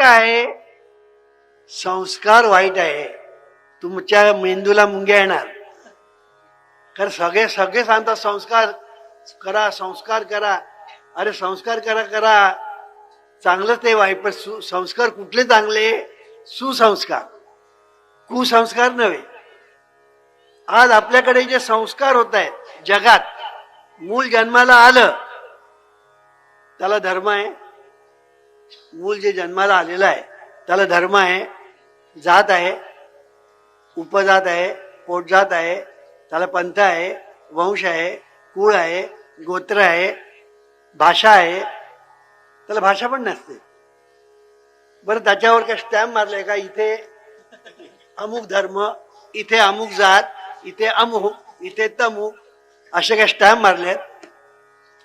काय संस्कार वाईट आहे. तुमच्या मेंदूला मुंग्या येणार. कारण सगळे सगळे सांगतात संस्कार करा संस्कार करा. अरे संस्कार करा करा. चांगलं ते वाईट पण संस्कार कुठले चांगले? सुसंस्कार. कुसंस्कार नव्हे. आज आपल्याकडे जे संस्कार होत आहेत जगात मूल जन्माला आलं त्याला धर्म आहे. मूल जे जन्माला आलेलं आहे त्याला धर्म आहे जात आहे उपजात आहे पोटजात आहे त्याला पंथ आहे वंश आहे कुळ आहे गोत्र आहे भाषा आहे त्याला भाषा पण नसते. बरं त्याच्यावर काय स्टॅम्प मारलाय का? इथे अमुक धर्म इथे अमुक जात इथे अमुक इथे तमुक असे काय स्टॅम्प मारलेत?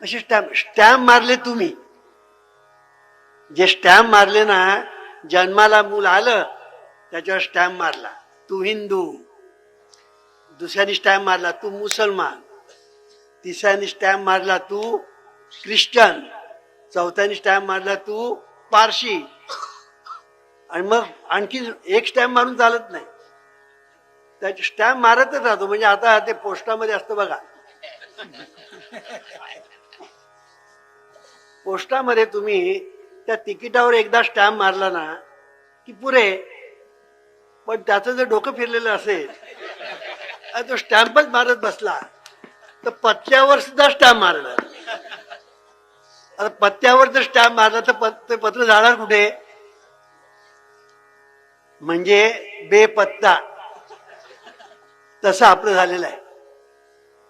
असे स्टॅम्प स्टॅम्प मारले तुम्ही. जे स्टॅम्प मारले ना जन्माला मूल आलं त्याच्यावर स्टॅम्प मारला. तू हिंदू. दुसऱ्यानी स्टॅम्प मारला तू मुसलमान. तिसऱ्यानी स्टॅम्प मारला तू ख्रिश्चन. चौथ्यानी स्टॅम्प मारला तू पारशी. आणि मग आणखी एक स्टॅम्प मारून चालत नाही. त्याचे स्टॅम्प मारतच राहतो. म्हणजे आता ते पोस्टामध्ये असतं बघा. पोस्टामध्ये तुम्ही त्या तिकिटावर एकदा स्टॅम्प मारला ना की पुरे पण त्याचं जर डोकं फिरलेलं असेल आणि तो स्टॅम्पच मारत बसला तर पत्त्यावर सुद्धा स्टॅम्प मारणार आता पत्त्यावर जर स्टॅम्प मारला तर ते पत्र जाणार कुठे? म्हणजे बेपत्ता. तसं आपलं झालेलं आहे.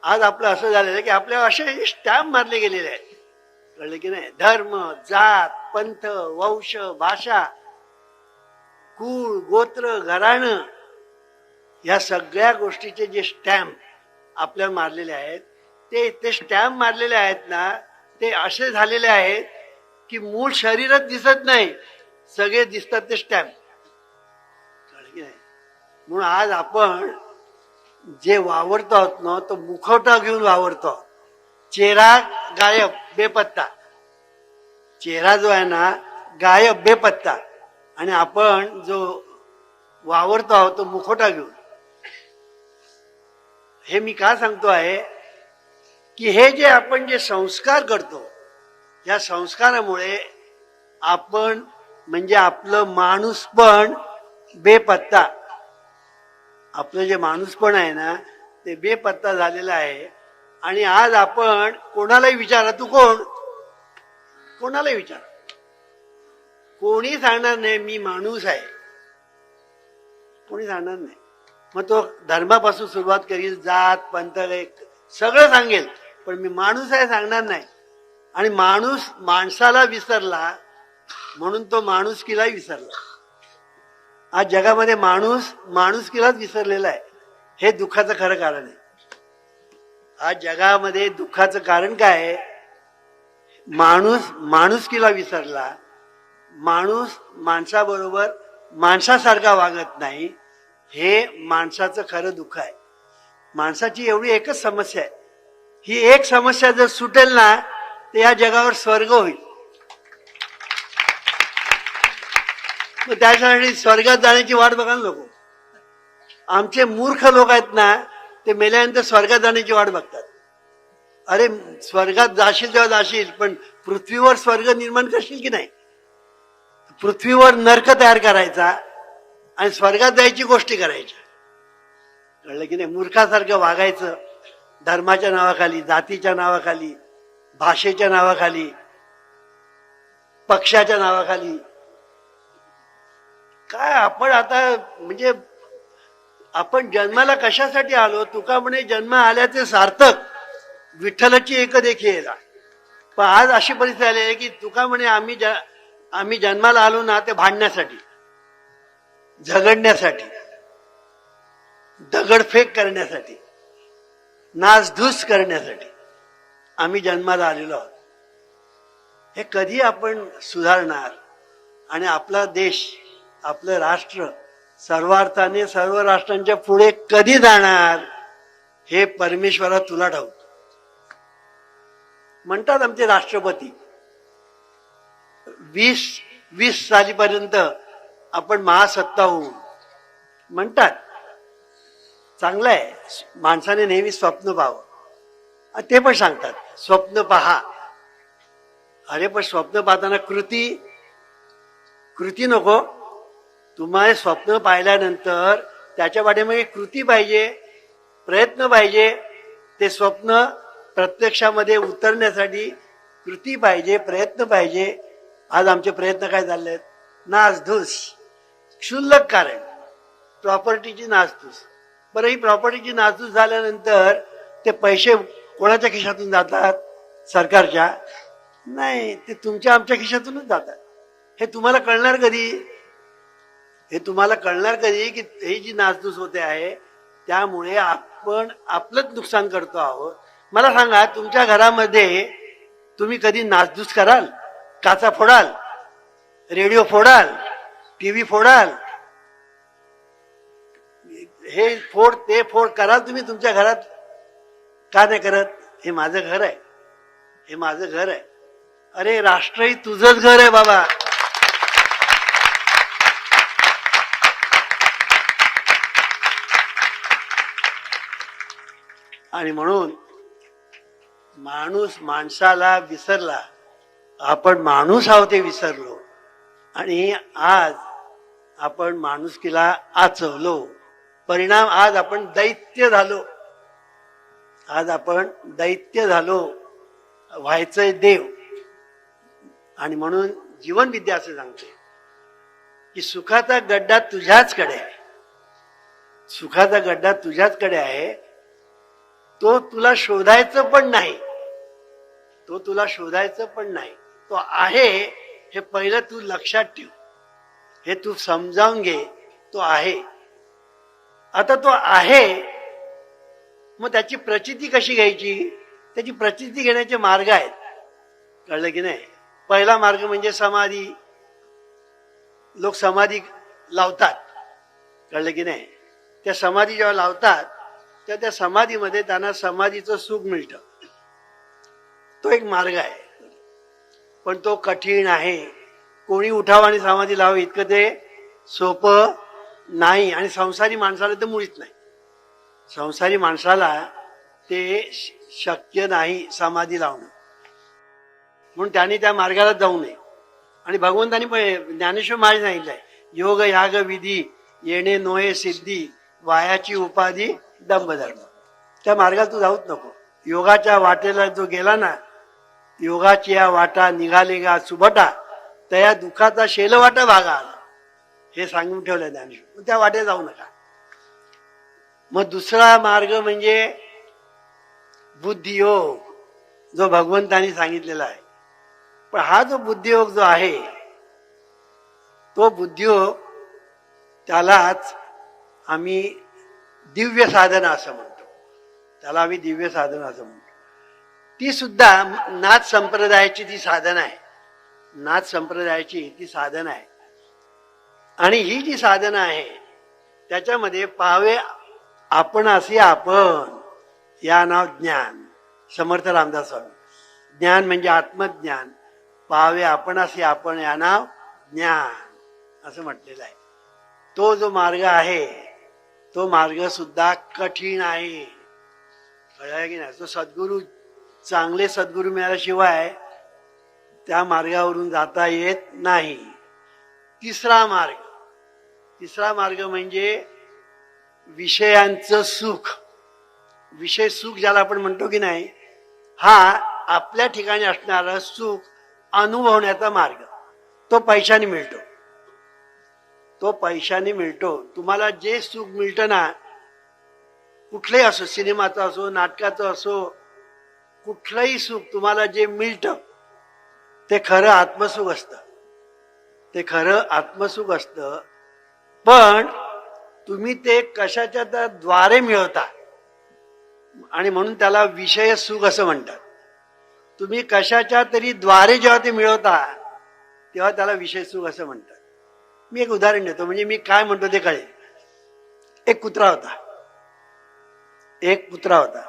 आज आपलं असं झालेलं आहे की आपल्या असे स्टॅम्प मारले गेलेले आहेत. कळलं की नाही? धर्म जात पंथ वंश भाषा कुळ गोत्र घराणं या सगळ्या गोष्टीचे जे स्टॅम्प आपल्या मारलेले आहेत ते ते स्टॅम्प मारलेले आहेत ना ते असे झालेले आहेत की मूळ शरीरच दिसत नाही. सगळे दिसतात ते स्टॅम्प. की नाही? म्हणून आज आपण जे वावरतो आहोत ना तो मुखवटा घेऊन वावरतो चेहरा गायब. बेपत्ता. चेहरा जो आहे ना गायब बेपत्ता. आणि आपण जो वावरतो आहोत तो मुखोटा घेऊन. हे मी का सांगतो आहे की हे जे आपण जे संस्कार करतो या संस्कारामुळे आपण म्हणजे आपलं माणूस पण बेपत्ता. आपलं जे माणूस पण आहे ना ते बेपत्ता झालेलं आहे. आणि आज आपण कोणालाही विचारा तू कोण? कोणालाही विचार. कोणी सांगणार नाही मी माणूस आहे. कोणी सांगणार नाही. मग तो धर्मापासून सुरुवात करील जात पंथ लेख सगळं सांगेल. पण मी माणूस आहे सांगणार नाही. आणि माणूस माणसाला विसरला म्हणून तो माणुसकीलाही विसरला. आज जगामध्ये माणूस माणुसकीलाच विसरलेला आहे. हे दुःखाचं खरं कारण आहे. आज जगामध्ये दुःखाचं कारण काय? आहे माणूस माणुसकीला विसरला. माणूस माणसाबरोबर माणसासारखा वागत नाही. हे माणसाचं खरं दुःख आहे. माणसाची एवढी एकच समस्या आहे. ही एक समस्या जर सुटेल ना तर या जगावर स्वर्ग होईल. मग त्यासाठी स्वर्गात जाण्याची वाट बघा ना लोक. आमचे मूर्ख लोक आहेत ना ते मेल्यानंतर स्वर्गात जाण्याची वाट बघतात. अरे स्वर्गात जाशील तेव्हा जाशील पण पृथ्वीवर स्वर्ग निर्माण करशील की नाही? पृथ्वीवर नरक तयार करायचा आणि स्वर्गात जायची गोष्टी करायच्या. कळलं की नाही? मूर्खासारखं वागायचं धर्माच्या नावाखाली जातीच्या नावाखाली भाषेच्या नावाखाली पक्षाच्या नावाखाली. काय आपण आता म्हणजे आपण जन्माला कशासाठी आलो? तुका म्हणे जन्म आल्याचे सार्थक. विठ्ठलाची एक देखी येला. पण आज अशी परिस्थिती आली आहे की तुका म्हणे आम्ही आम्ही जन्माला आलो ना ते भांडण्यासाठी. झगडण्यासाठी. दगडफेक करण्यासाठी. नासधूस करण्यासाठी आम्ही जन्माला आलेलो आहोत. हे कधी आपण सुधारणार? आणि आपला देश आपलं राष्ट्र सर्वार्थाने सर्व राष्ट्रांच्या पुढे कधी जाणार हे परमेश्वरा तुला ठाऊक. म्हणतात आमचे राष्ट्रपती वीस वीस सालीपर्यंत आपण महासत्ता होऊ म्हणतात चांगलं आहे माणसाने नेहमी स्वप्न पाहावं. ते पण सांगतात स्वप्न पहा. अरे पण स्वप्न पाहताना कृती कृती नको. तुम्हाला स्वप्न पाहिल्यानंतर त्याच्या पाठीमागे कृती पाहिजे प्रयत्न पाहिजे ते स्वप्न प्रत्यक्षामध्ये उतरण्यासाठी कृती पाहिजे प्रयत्न पाहिजे. आज आमचे प्रयत्न काय चालले आहेत नासधूस क्षुल्लक कारण. प्रॉपर्टीची नासधूस बरं ही प्रॉपर्टीची नासधूस झाल्यानंतर ते पैसे कोणाच्या खिशातून जातात? सरकारच्या. नाही ते तुमच्या आमच्या खिशातूनच जातात. हे तुम्हाला कळणार कधी? हे तुम्हाला कळणार कधी की ही जी नासधूस होते आहे त्यामुळे आपण आपलंच नुकसान करतो आहोत. मला सांगा तुमच्या घरामध्ये तुम्ही कधी नासधूस कराल? काचा फोडाल? रेडिओ फोडाल? टीव्ही फोडाल? हे फोड ते फोड कराल तुम्ही तुमच्या घरात? का नाही करत? हे माझं घर आहे. हे माझं घर आहे. अरे राष्ट्रही तुझंच घर आहे बाबा. आणि म्हणून माणूस माणसाला विसरला आपण माणूस आहोत ते विसरलो. आणि आज आपण माणुसकीला आचवलो. परिणाम आज आपण दैत्य झालो. आज आपण दैत्य झालो. व्हायचंय देव. आणि म्हणून जीवन विद्या असं सांगते की सुखाचा गड्डा तुझ्याचकडे आहे. सुखाचा गड्डा तुझ्याचकडे आहे. तो तुला शोधायचं पण नाही. तो तुला शोधायचं पण नाही. तो आहे हे पहिलं तू लक्षात ठेव. हे तू समजावून घे. तो आहे. आता तो आहे मग त्याची प्रचिती कशी घ्यायची? त्याची प्रचिती घेण्याचे मार्ग आहेत. कळलं की नाही? पहिला मार्ग म्हणजे समाधी. लोक समाधी लावतात. कळलं की नाही? त्या समाधी जेव्हा लावतात तर त्या समाधीमध्ये त्यांना समाधीचं सुख मिळतं. तो एक मार्ग आहे. पण तो कठीण आहे. कोणी उठावं आणि समाधी लावं इतकं ते सोपं नाही आणि संसारी माणसाला तर मुळीच नाही. संसारी माणसाला ते श- शक्य नाही समाधी लावणं. म्हणून त्यांनी त्या मार्गाला जाऊ नये. आणि भगवंतानी पण ज्ञानेश्वर महाराज सांगितलंय योग याग विधी येणे नोये सिद्धी वायाची उपाधी दंभधर्म त्या मार्गाला तू जाऊच नको. योगाच्या वाटेला जो गेला ना योगाची या वाटा निघाले गा सुबटा त्या दुःखाचा शेलवाटा भागा आला. हे सांगून ठेवलं ज्ञानेश्वर. त्या वाटे जाऊ नका. मग दुसरा मार्ग म्हणजे बुद्धियोग जो भगवंतानी सांगितलेला आहे. पण हा जो बुद्धियोग जो आहे तो बुद्धियोग त्यालाच आम्ही दिव्य साधना असं म्हणतो. त्याला आम्ही दिव्य साधना असं म्हणतो. ती सुद्धा नाथ संप्रदायाची ती साधना आहे. नाथ संप्रदायाची ती साधना आहे. आणि ही जी साधना आहे त्याच्यामध्ये पाहावे आपण असे आपण या नाव ज्ञान. समर्थ रामदास स्वामी. ज्ञान म्हणजे आत्मज्ञान. पाहावे आपण असे आपण या नाव ज्ञान. असं म्हटलेलं आहे. तो जो मार्ग आहे तो मार्ग सुद्धा कठीण आहे. कळलं की नाही? तो सद्गुरू चांगले सद्गुरू मिळाल्याशिवाय त्या मार्गावरून जाता येत नाही. तिसरा मार्ग. तिसरा मार्ग म्हणजे विषयांचं सुख. विषय सुख ज्याला आपण म्हणतो की नाही हा आपल्या ठिकाणी असणारं सुख अनुभवण्याचा मार्ग. तो पैशाने मिळतो. तो पैशाने मिळतो. तुम्हाला जे सुख मिळतं ना कुठलंही असो सिनेमाचं असो नाटकाचं असो कुठलंही सुख तुम्हाला जे मिळतं ते खरं आत्मसुख असतं. ते खरं आत्मसुख असतं. पण तुम्ही ते कशाच्या त्या द्वारे मिळवता? आणि म्हणून त्याला विषय सुख असं म्हणतात. तुम्ही कशाच्या तरी द्वारे जेव्हा ते मिळवता तेव्हा त्याला विषय सुख असं म्हणतात. मी एक उदाहरण देतो. म्हणजे मी काय म्हणतो ते कळेल एक कुत्रा होता. एक कुत्रा होता.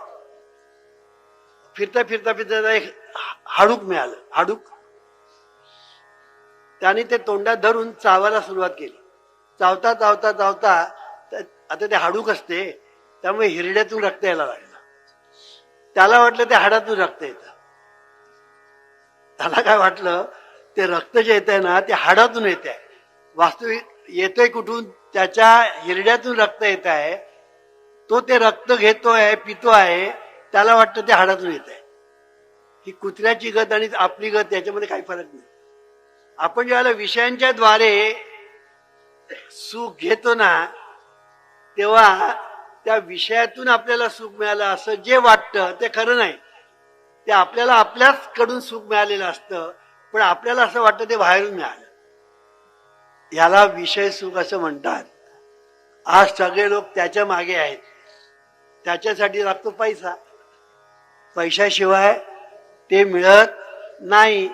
फिरता फिरता फिरता एक हाडूक मिळालं. हाडूक. त्याने ते तोंडात धरून चावायला सुरुवात केली. चावता चावता चावता आता ते हाडूक असते. त्यामुळे हिरड्यातून रक्त यायला लागलं. त्याला वाटलं ते हाडातून रक्त येतं. त्याला काय वाटलं ते रक्त जे येत आहे ना ते हाडातून येत आहे वास्तविक येतोय कुठून? त्याच्या हिरड्यातून रक्त येत आहे. तो ते रक्त घेतोय पितो आहे. त्याला वाटतं ते हाडातून येत आहे. ही कुत्र्याची गत आणि आपली गत याच्यामध्ये काही फरक नाही. आपण ज्यावेळेला विषयांच्या द्वारे सुख घेतो ना तेव्हा त्या विषयातून आपल्याला सुख मिळालं असं जे वाटतं ते खरं नाही. ते आपल्याला आपल्याच कडून सुख मिळालेलं असतं पण आपल्याला असं वाटतं ते बाहेरून मिळालं. याला विषय सुख असं म्हणतात. आज सगळे लोक त्याच्यामागे आहेत. त्याच्यासाठी लागतो पैसा. पैशाशिवाय ते मिळत नाही.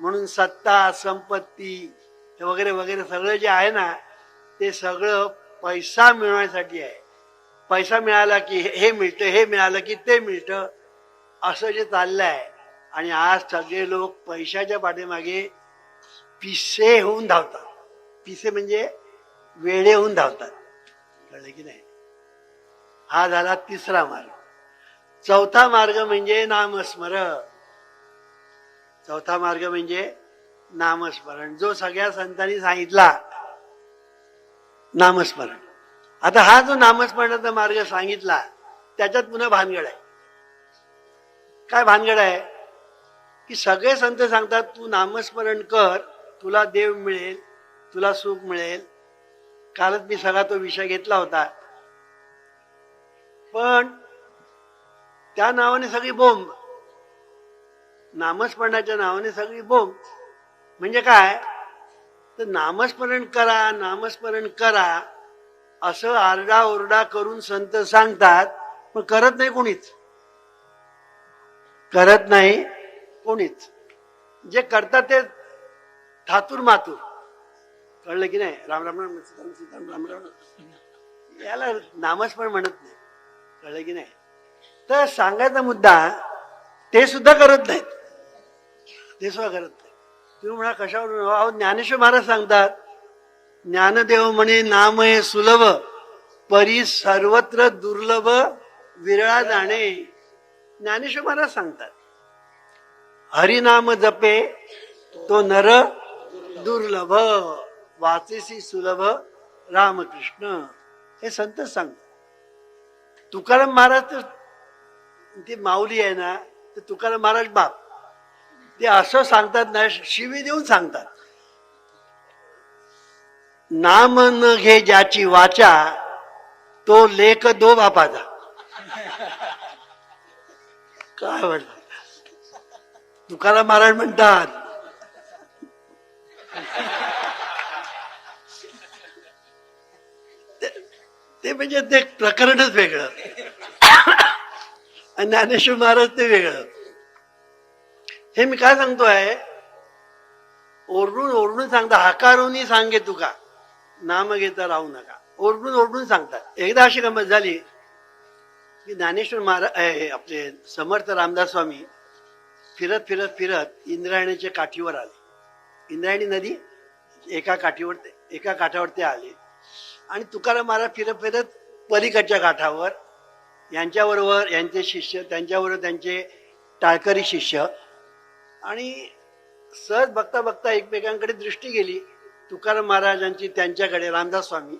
म्हणून सत्ता संपत्ती वगैरे वगैरे सगळं जे आहे ना ते सगळं पैसा मिळवण्यासाठी आहे. पैसा मिळाला की हे मिळतं हे मिळालं की ते मिळतं असं जे चाललं आहे आणि आज सगळे लोक पैशाच्या पाठीमागे पिसे होऊन धावतात. पिसे म्हणजे वेळे होऊन धावतात. कळलं की नाही? हा झाला तिसरा मार्ग. चौथा मार्ग म्हणजे नामस्मरण. चौथा मार्ग म्हणजे नामस्मरण. जो सगळ्या संतांनी सांगितला नामस्मरण. आता हा जो नामस्मरणाचा मार्ग सांगितला त्याच्यात पुन्हा भानगड आहे. काय भानगड आहे? की सगळे संत सांगतात तू नामस्मरण कर तुला देव मिळेल तुला सुख मिळेल. कालच मी सगळा तो विषय घेतला होता. पण त्या नावाने सगळी बोंब. नामस्मरणाच्या नावाने सगळी बोंब. म्हणजे काय? तर नामस्मरण करा नामस्मरण करा. असं आरडा ओरडा करून संत सांगतात पण करत नाही कोणीच. करत नाही कोणीच. जे करतात ते थातूर मातूर कळलं की नाही? राम राम राम सीताराम सीताराम राम राम याला नामस्मरण म्हणत नाही. कळलं की नाही? तर सांगायचा मुद्दा ते सुद्धा करत नाहीत. ते सुद्धा करत नाही तुम्ही म्हणा कशावरून? अहो ज्ञानेश्वर महाराज सांगतात ज्ञानदेव म्हणे नाम हे सुलभ परी सर्वत्र दुर्लभ विरळा जाणे. ज्ञानेश्वर महाराज सांगतात हरिनाम जपे तो नर दुर्लभ. वाचेसी सुलभ रामकृष्ण. हे संत सांगतात तुकाराम महाराज तर ते माऊली आहे ना ते तुकाराम महाराज बाप. ते असं सांगतात ना शिवी देऊन सांगतात. नाम न घे ज्याची वाचा तो लेख दो बापाचा. काय म्हणतात तुकाराम महाराज म्हणतात ते म्हणजे ते प्रकरणच वेगळं. आणि ज्ञानेश्वर महाराज ते वेगळं. हे मी काय सांगतोय? ओरडून ओरडून सांगता हकारूनही सांगे तुका. नाम घेता राहू नका. ओरडून ओरडून सांगतात एकदा अशी गंमत झाली की ज्ञानेश्वर महाराज आपले समर्थ रामदास स्वामी फिरत फिरत फिरत इंद्रायणीच्या काठीवर आले. इंद्रायणी नदी एका काठीवर ते- एका काठावर ते आले. आणि तुकाराम महाराज फिरत फिरत पलीकडच्या काठावर यांच्याबरोबर यांचे शिष्य त्यांच्याबरोबर त्यांचे टाळकरी शिष्य आणि सहज बघता बघता एकमेकांकडे दृष्टी गेली. तुकाराम महाराजांची त्यांच्याकडे रामदास स्वामी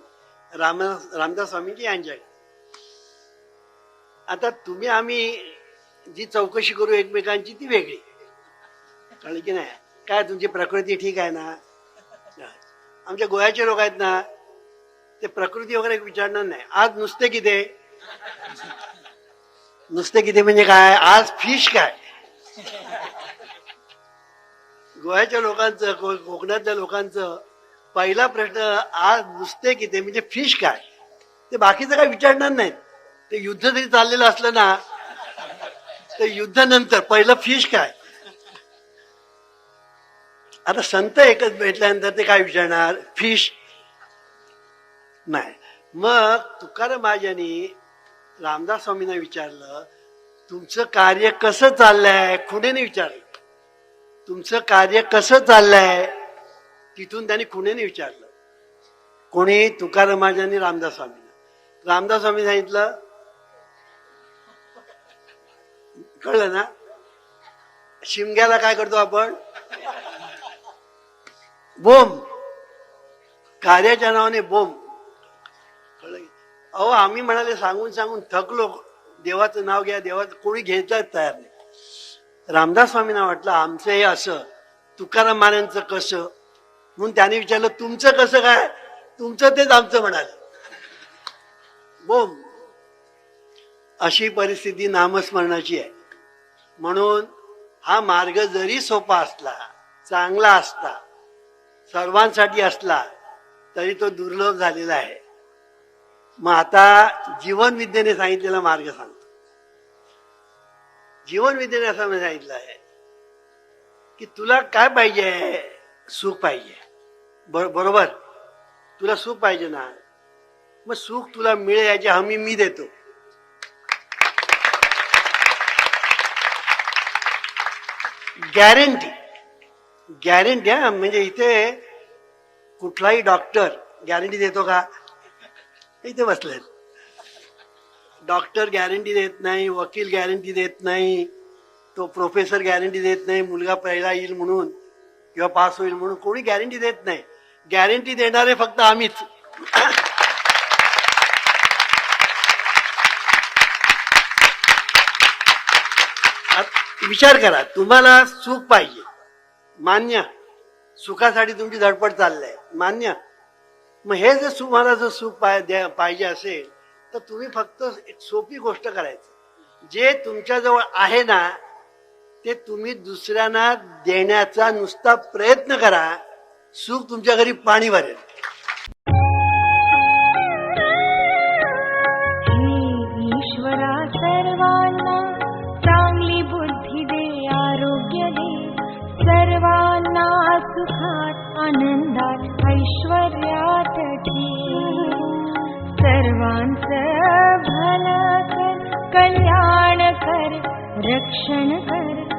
राम रामदास स्वामींची यांच्याकडे. आता तुम्ही आम्ही जी चौकशी करू एकमेकांची ती वेगळी. कळलं की नाही? काय तुमची प्रकृती ठीक आहे ना? आमच्या गोव्याचे लोक आहेत ना ते प्रकृती वगैरे विचारणार नाही. आज नुसते किती नुसते किती म्हणजे काय? आज फिश काय? गोव्याच्या लोकांचं कोकणातल्या लोकांचं पहिला प्रश्न आज नुसते किती म्हणजे फिश काय? ते बाकीचं काय विचारणार नाहीत. ते युद्ध जरी चाललेलं असलं ना तर युद्धानंतर पहिलं फिश काय? आता संत एकच भेटल्यानंतर ते काय विचारणार? फिश नाही. मग तुकाराम महाराजांनी रामदास स्वामींना विचारलं तुमचं कार्य कसं चाललंय? खुडेने विचारलं. तुमचं कार्य कसं चाललंय? तिथून त्यांनी खुणेने विचारलं. कोणी? तुकारामाजांनी रामदास स्वामींना. रामदास स्वामी सांगितलं कळलं ना? शिमग्याला काय करतो आपण? बोंब. कार्याच्या नावाने बोंब. अहो आम्ही म्हणाले सांगून सांगून थकलो. देवाचं नाव घ्या देवाचं कोणी घ्यायला तयार नाही. रामदास स्वामींना वाटलं आमचं हे असं तुकाराम महाराजांचं कसं? म्हणून त्याने विचारलं तुमचं कसं काय? तुमचं तेच आमचं म्हणाले. बोम. अशी परिस्थिती नामस्मरणाची आहे. म्हणून हा मार्ग जरी सोपा असला चांगला असला सर्वांसाठी असला तरी तो दुर्लभ झालेला आहे. मग आता जीवन विद्येने सांगितलेला मार्ग सांगतो जीवन विद्येने असं मी सांगितलं आहे की तुला काय पाहिजे? सुख पाहिजे. बरोबर? तुला सुख पाहिजे ना? मग सुख तुला मिळेल याची हमी मी देतो. गॅरंटी गॅरंटी म्हणजे इथे कुठलाही डॉक्टर गॅरंटी देतो का? इथे बसले डॉक्टर गॅरंटी देत नाही वकील गॅरंटी देत नाही तो प्रोफेसर गॅरंटी देत नाही मुलगा पहिला येईल म्हणून किंवा पास होईल म्हणून कोणी गॅरंटी देत नाही. गॅरंटी देणारे फक्त आम्हीच. विचार करा तुम्हाला सुख पाहिजे. मान्य. सुखासाठी तुमची धडपड चाललंय. मान्य. मग हे जर तुम्हाला जर सुख पाय- द्या- पाहिजे असेल तर तुम्ही फक्त एक सोपी गोष्ट करायची. जे तुमच्याजवळ आहे ना ते तुम्ही दुसऱ्यांना देण्याचा नुसता प्रयत्न करा. सुख तुमच्या घरी पाणी भरेल. कल्याण कर रक्षण कर